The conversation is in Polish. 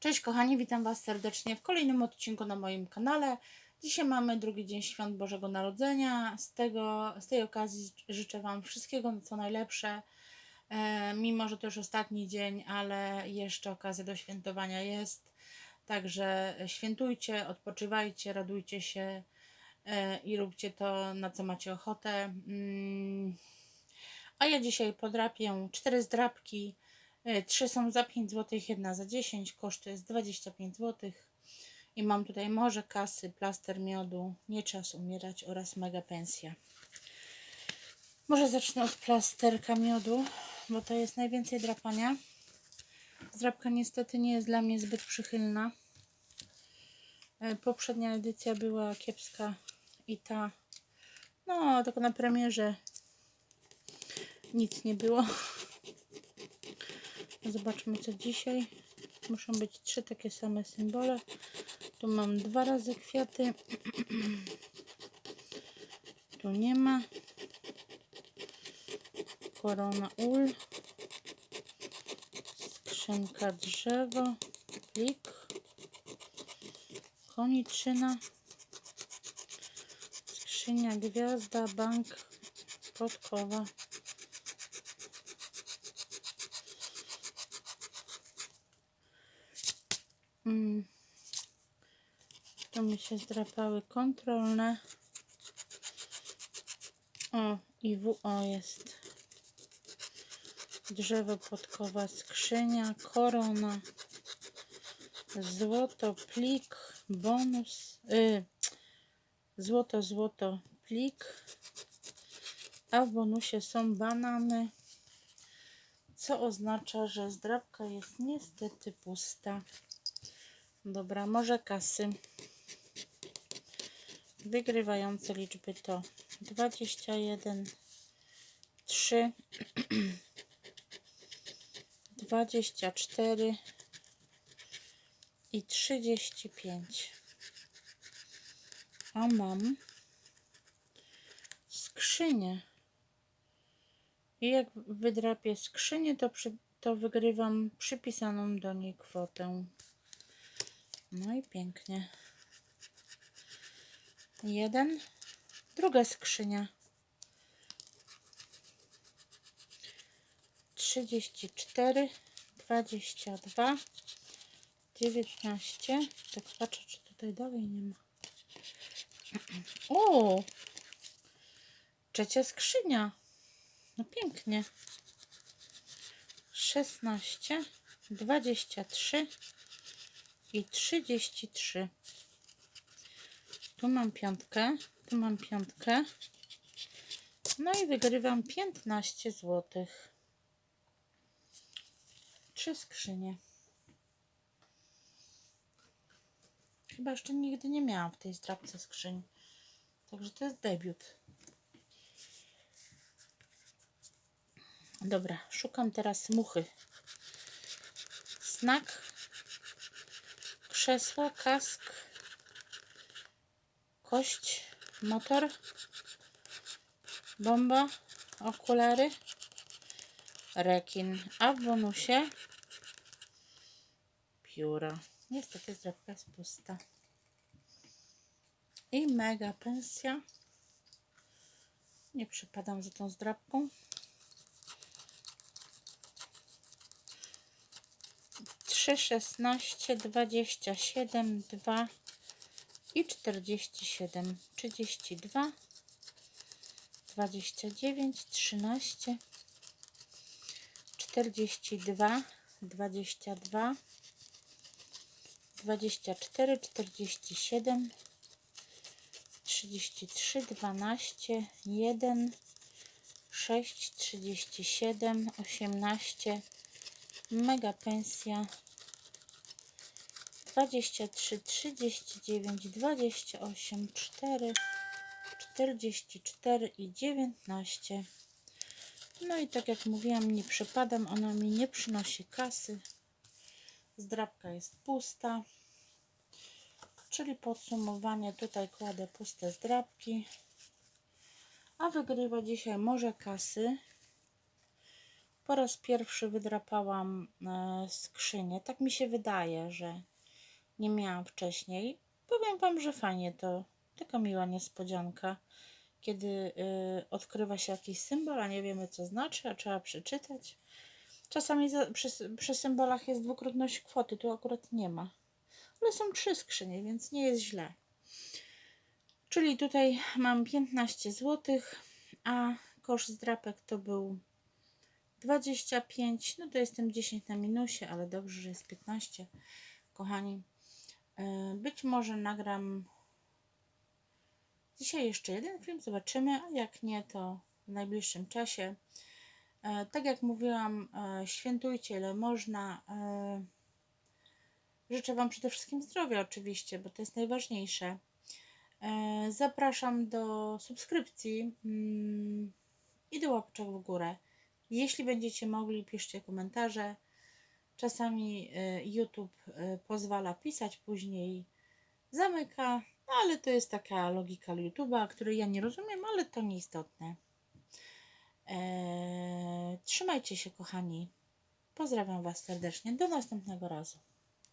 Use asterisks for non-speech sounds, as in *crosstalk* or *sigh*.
Cześć kochani, witam Was serdecznie w kolejnym odcinku na moim kanale. Dzisiaj mamy drugi dzień świąt Bożego Narodzenia. Z, tego, z tej okazji życzę Wam wszystkiego co najlepsze. E, mimo, że to już ostatni dzień, ale jeszcze okazja do świętowania jest. Także świętujcie, odpoczywajcie, radujcie się e, i róbcie to, na co macie ochotę. Mm. A ja dzisiaj podrapię cztery zdrapki. E, Trzy są za 5 zł, jedna za 10, koszt to jest 25 zł. I mam tutaj morze kasy, plaster miodu, nie czas umierać oraz mega pensja. Może zacznę od plasterka miodu, bo to jest najwięcej drapania. Zdrapka niestety nie jest dla mnie zbyt przychylna. E, Poprzednia edycja była kiepska i ta, no tylko na premierze nic nie było. *laughs* Zobaczmy co dzisiaj. Muszą być trzy takie same symbole. Tu mam dwa razy kwiaty. *clears throat* Tu nie ma. Korona ul. Skrzynka drzewo. Plik. Koniczyna. Skrzynia gwiazda. Bank. Podkowa. Mm. Tu mi się zdrapały kontrolne. O, i WO jest. Drzewo podkowa, skrzynia, korona, złoto, plik, bonus, y, złoto, złoto, plik, a w bonusie są banany, co oznacza, że zdrabka jest niestety pusta. Dobra, może kasy. Wygrywające liczby to 21, 3, 24 i 35. A mam skrzynię. I jak wydrapię skrzynię, to, przy, to wygrywam przypisaną do niej kwotę. No i pięknie. Jeden. Druga skrzynia. Trzydzieści cztery, dwadzieścia dwa, dziewiętnaście. Tak patrzę, czy tutaj dalej nie ma. *clears throat* O! Trzecia skrzynia. No pięknie. Szesnaście, dwadzieścia trzy i 33. Tu mam piątkę, tu mam piątkę. No i wygrywam 15 zł. Trzy skrzynie. Chyba jeszcze nigdy nie miałam w tej zdrabce skrzyń. Także to jest debiut. Dobra, szukam teraz muchy. Znak krzesło, kask, kość, motor, bomba, okulary, rekin, a w bonusie pióra. Niestety zdrabka jest pusta. I mega pensja. Nie przypadam za tą zdrabką. 3, 16, 27, 2 i 47, 32, 29, 13, 42, 22, 24, 47, 33, 12, 1, 6, 37, 18, mega pensja 23, 39, 28, 4, 44 i 19. No i tak jak mówiłam, nie przypadam, ona mi nie przynosi kasy. Zdrabka jest pusta. Czyli podsumowanie, tutaj kładę puste zdrabki. A wygrywa dzisiaj może kasy po raz pierwszy wydrapałam e, skrzynię. Tak mi się wydaje, że nie miałam wcześniej. Powiem Wam, że fajnie to. Taka miła niespodzianka, kiedy y, odkrywa się jakiś symbol, a nie wiemy co znaczy, a trzeba przeczytać. Czasami za, przy, przy symbolach jest dwukrotność kwoty, tu akurat nie ma. Ale są trzy skrzynie, więc nie jest źle. Czyli tutaj mam 15 zł, a koszt zdrapek to był 25. No to jestem 10 na minusie, ale dobrze, że jest 15. Kochani, być może nagram dzisiaj jeszcze jeden film, zobaczymy, a jak nie, to w najbliższym czasie. E, Tak jak mówiłam, e, świętujcie ile można. E, Życzę Wam przede wszystkim zdrowia, oczywiście, bo to jest najważniejsze. E, Zapraszam do subskrypcji mm, i do łapczek w górę. Jeśli będziecie mogli, piszcie komentarze. Czasami e, YouTube e, pozwala pisać, później zamyka, no ale to jest taka logika YouTube'a, której ja nie rozumiem, ale to nieistotne. Eee, trzymajcie się, kochani. Pozdrawiam Was serdecznie. Do następnego razu.